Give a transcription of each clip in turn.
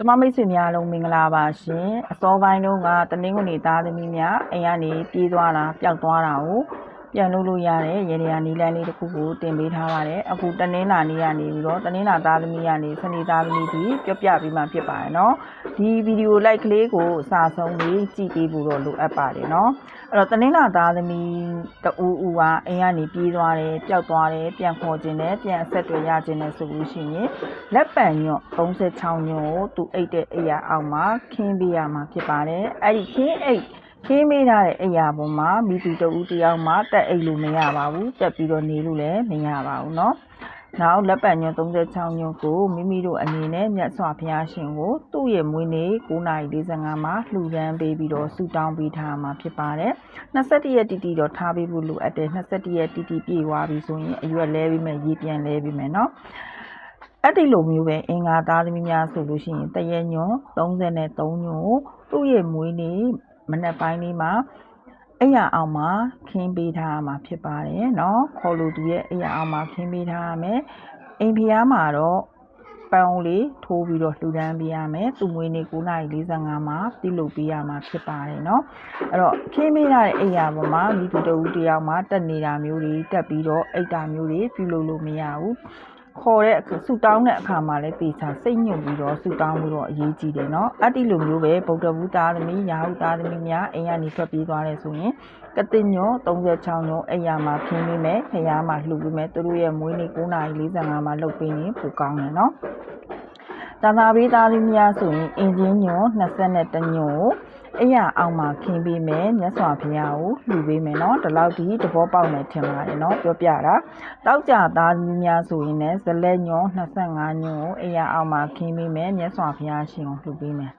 ကျမမိတ်ဆွေများအားလုံးမင်္ဂလာပါရှင်အစောပိုင်းတုန်းကတနင်္ဂနွေသားသမီးများအိမ်ကနေပြေးသွားတာပျောက်သွားတာကို ပြန်လုပ်လို့ရတဲ့ရေဒီယာနီလန်းလေးတစ်ခုကိုတင်ပေးထားပါတယ်အခုတနင်္လာနေ့ကနေပြီးတော့တနင်္လာသားသမီးကနေစနေသားသမီးပြီးပြပြပြီးမှဖြစ်ပါတယ်เนาะဒီဗီဒီယိုလိုက်ကလေးကိုအစာဆုံးလေးကြည့်ပေးဖို့တော့လိုအပ်ပါတယ်เนาะအဲ့တော့တနင်္လာသားသမီးတူဦးကအိမ်ကနေပြေးသွားတယ်ပျောက်သွားတယ်ပြန်ခေါ်ခြင်းနဲ့ပြန်အဆက်တွေရခြင်းနဲ့ဆိုလို့ရှိရင် လက်ပံညွတ်36ညွတ်ကိုသူအိတ်တဲ့အိယာအောက်မှာခင်းပေးရမှာဖြစ်ပါတယ်အဲ့ဒီခင်းအိတ် ခင်းပေးထားတဲ့အိယာပေါ်မှာမိသူတဦးတယောက်မှတက်အိတ်လို့မရပါဘူးတက်ပြီးတော့နေလို့လည်းမရပါဘူးเนาะနောက်လက်ပံညွတ်36ညွတ်ကိုမိမိတို့အနေနဲ့မြတ်စွာဘုရားရှင်ကိုသူ့ရဲ့မွေးနေ့9:45မှာလှူဒန်းပေးပြီးတော့ဆုတောင်းပေးထားမှာဖြစ်ပါတယ်21ရက်တီတီတော့ထားပေးဖို့လိုအပ်တယ်21ရက်တီတီပြည့်သွားပြီဆိုရင်အရွက်လဲပြီးမယ်ရေပြန်လဲပြီးမယ်เนาะ အဲ့ဒီလိုမျိုးပဲအင်္ဂါသားသမီးများဆိုလို့ရှိရင်တရက်ညွန်33ညွန်ကိုသူ့ရဲ့မွေးနေ့ မနက်ပိုင်းလေးမှာအဲ့ရအောင်မှာခင်းပေးထားရမှာဖြစ်ပါတယ်เนาะခေါ်လို့သူရဲ့အဲ့ရအောင်မှာခင်းပေးထားရမယ်အိမ်ဖျားမှာတော့ပန်းလေးထိုးပြီးတော့လှူဒန်းပေးရမယ်သူမွေးနေ့9:45မှာပြုလုပ်ပေးရမှာဖြစ်ပါတယ်เนาะအဲ့တော့ခင်းပေးထားတဲ့အိမ်ရပေါ်မှာမိသူတဦးတယောက်မှာတက်နေတာမျိုးတွေတက်ပြီးတော့အိတ်တာမျိုးတွေပြုလုပ်လို့မရဘူး ခေါ်တဲ့အခါဆူတောင်းတဲ့အခါမှာလည်းတေချာစိတ်ညွတ်ပြီးတော့ဆူတောင်းပြီးတော့အရေးကြီးတယ်เนาะအဲ့ဒီလိုမျိုးပဲဗုဒ္ဓဘုသားသမီးယာဟုသားသမီးများအိမ်ကနေထွက်ပြေးသွားတယ်ဆိုရင်ကတိညော36ညောအိမ်ယာမှာခင်းပေးမယ်ခရားမှာလှူပေးမယ်သူတို့ရဲ့မွေးနေ့9:45မှာလုပ်ပေးရင်ပိုကောင်းတယ်เนาะ တာသာဘေးသားသမီးများဆိုရင်အင်ဂျင်ညော22ညောကိုအဲ့ရအောင်မှာခင်းပေးမယ်မြတ်စွာဘုရားကိုလှူပေးမယ်เนาะဒီလောက်ဒီသဘောပေါက်မယ်ထင်ပါတယ်เนาะပြောပြတာ တောက်ကြသားသမီးများဆိုရင်လည်းဇလက်ညော25ညွန်ကိုအိယာအောင်မှာခင်းပေးမယ်မြတ်စွာဘုရားရှင်ကိုလှူပေးမယ်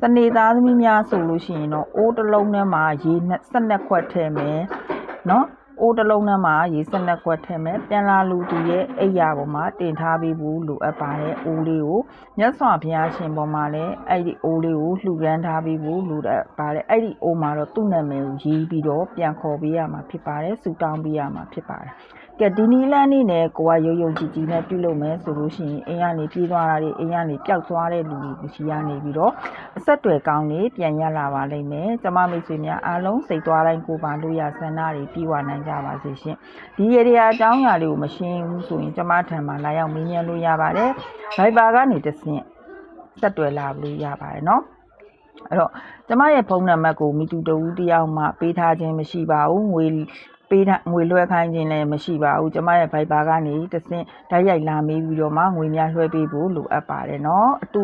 စနေသားသမီးများဆိုလို့ရှိရင်တော့အိုးတစ်လုံးထဲမှာရေ12ခွက်ထည့်မယ်နော် အိုးတစ်လုံးထဲမှာရေ12ခွက်ထည့်မယ်ပြန်လာလူသူရဲ့အိယာပေါ်မှာတင်ထားပေးဖို့လိုအပ်ပါတယ်အိုးလေးကိုမြတ်စွာဘုရားရှင်ပေါ်မှာလည်းအဲ့ဒီအိုးလေးကိုလှူဒန်းထားပေးဖို့လိုအပ်ပါတယ်အဲ့ဒီအိုးမှာတော့သူ့နာမည်ကိုရေးပြီးတော့ပြန်ခေါ်ပေးရမှာဖြစ်ပါတယ်ဆူတောင်းပေးရမှာဖြစ်ပါတယ် ကဲဒီနီလန်းနေနဲ့ကိုကရုံရုံကြည်ကြည်နဲ့ပြုလုပ်မယ်ဆိုလို့ရှိရင်အိမ်ကနေပြေးသွားတာတွေအိမ်ကနေပျောက်သွားတဲ့လူတွေရှိရနေပြီးတော့အဆက်တွေကောင်းနေပြန်ရလာပါလိမ့်မယ်ကျမမိတ်ဆွေများအားလုံးစိတ်သွားတိုင်းကိုပါလို့ရဆန္ဒတွေပြီးဝနိုင်ကြပါစေရှင်ဒီရေဒီယာအကြောင်းအရာလေးကိုမရှင်းဘူးဆိုရင်ကျမထံမှာလာရောက်မေးမြန်းလို့ရပါတယ်ဗိုက်ပါကနေတစ်ဆင့်ဆက်တွယ်လာလို့ရပါတယ်နော်အဲ့တော့ကျမရဲ့ဖုန်းနံပါတ်ကိုမိတူတဦးတယောက်မှပေးထားခြင်းမရှိပါဘူးငွေ ပေးထားငွေလွှဲခိုင်းခြင်းလည်းမရှိပါဘူးကျမရဲ့ Viber ကနေတစ်ဆင့်ဓာတ်ရိုက်လာမေးပြီးတော့မှငွေများလွှဲပေးဖို့လိုအပ်ပါတယ်เนาะအတူ